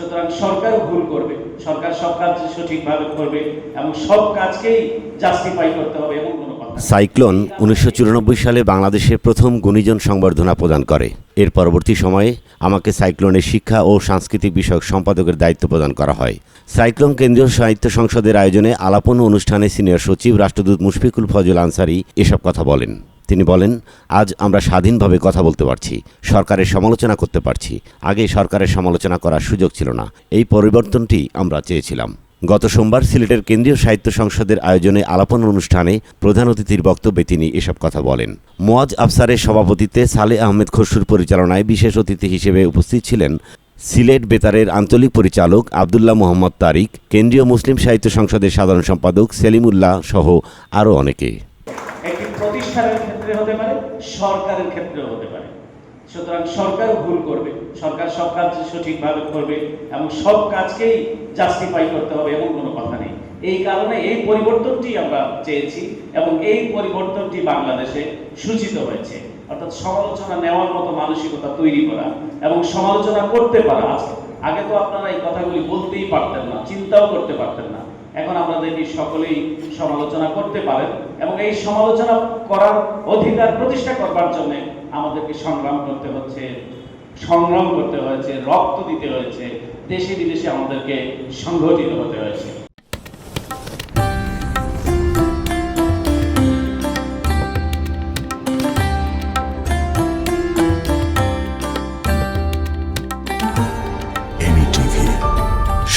সুতরাং সরকারও ভুল করবে। সরকার সব কাজ সঠিকভাবে করবে এবং সব কাজকেই জাস্টিফাই করতে হবে এমন কোনো সাইক্লোন উনিশশো চুরানব্বই সালে বাংলাদেশে প্রথম গুণীজন সংবর্ধনা প্রদান করে। এর পরবর্তী সময়ে আমাকে সাইক্লোনের শিক্ষা ও সাংস্কৃতিক বিষয়ক সম্পাদকের দায়িত্ব প্রদান করা হয়। সাইক্লোন কেন্দ্রীয় সাহিত্য সংসদের আয়োজনে আলাপন অনুষ্ঠানে সিনিয়র সচিব রাষ্ট্রদূত মুশফিকুল ফজল আনসারি এসব কথা বলেন। তিনি বলেন, আজ আমরা স্বাধীনভাবে কথা বলতে পারছি, সরকারের সমালোচনা করতে পারছি। আগে সরকারের সমালোচনা করার সুযোগ ছিল না। এই পরিবর্তনটি আমরা চেয়েছিলাম। গত সোমবার সিলেটের কেন্দ্রীয় সাহিত্য সংসদের আয়োজনে আলাপন অনুষ্ঠানে প্রধান অতিথির বক্তব্যে তিনি এসব কথা বলেন। মোয়াজ আফসারের সভাপতিত্বে সালে আহমেদ খসরুর পরিচালনায় বিশেষ অতিথি হিসেবে উপস্থিত ছিলেন সিলেট বেতারের আঞ্চলিক পরিচালক আবদুল্লাহ মোহাম্মদ তারিক, কেন্দ্রীয় মুসলিম সাহিত্য সংসদের সাধারণ সম্পাদক সেলিমুল্লাহ সহ আরও অনেকে। প্রতিষ্ঠানের ক্ষেত্রে হতে পারে, সরকারের ক্ষেত্রেও হতে পারে। সুতরাং সরকারও ভুল করবে, সরকার সব কাজ সঠিকভাবে করবে এবং সব কাজকেই জাস্টিফাই করতে হবে এমন কোনো কথা নেই। এই কারণে এই পরিবর্তনটি আমরা চেয়েছি এবং এই পরিবর্তনটি বাংলাদেশে সূচিত হয়েছে। অর্থাৎ সমালোচনা নেওয়ার মতো মানসিকতা তৈরি করা এবং সমালোচনা করতে পারা আগে তো আপনারা এই কথাগুলি বলতেই পারতেন না, চিন্তাও করতে পারতেন না। এখন দেখি সকলেই সমালোচনা করতে পারেন এবং এই সমালোচনা করার অধিকার প্রতিষ্ঠা করবার জন্য আমাদেরকে সংগ্রাম করতে হচ্ছে, সংগ্রাম করতে হয়েছে, রক্ত দিতে হয়েছে, দেশে বিদেশে আমাদেরকে সংগঠিত হতে হয়েছে।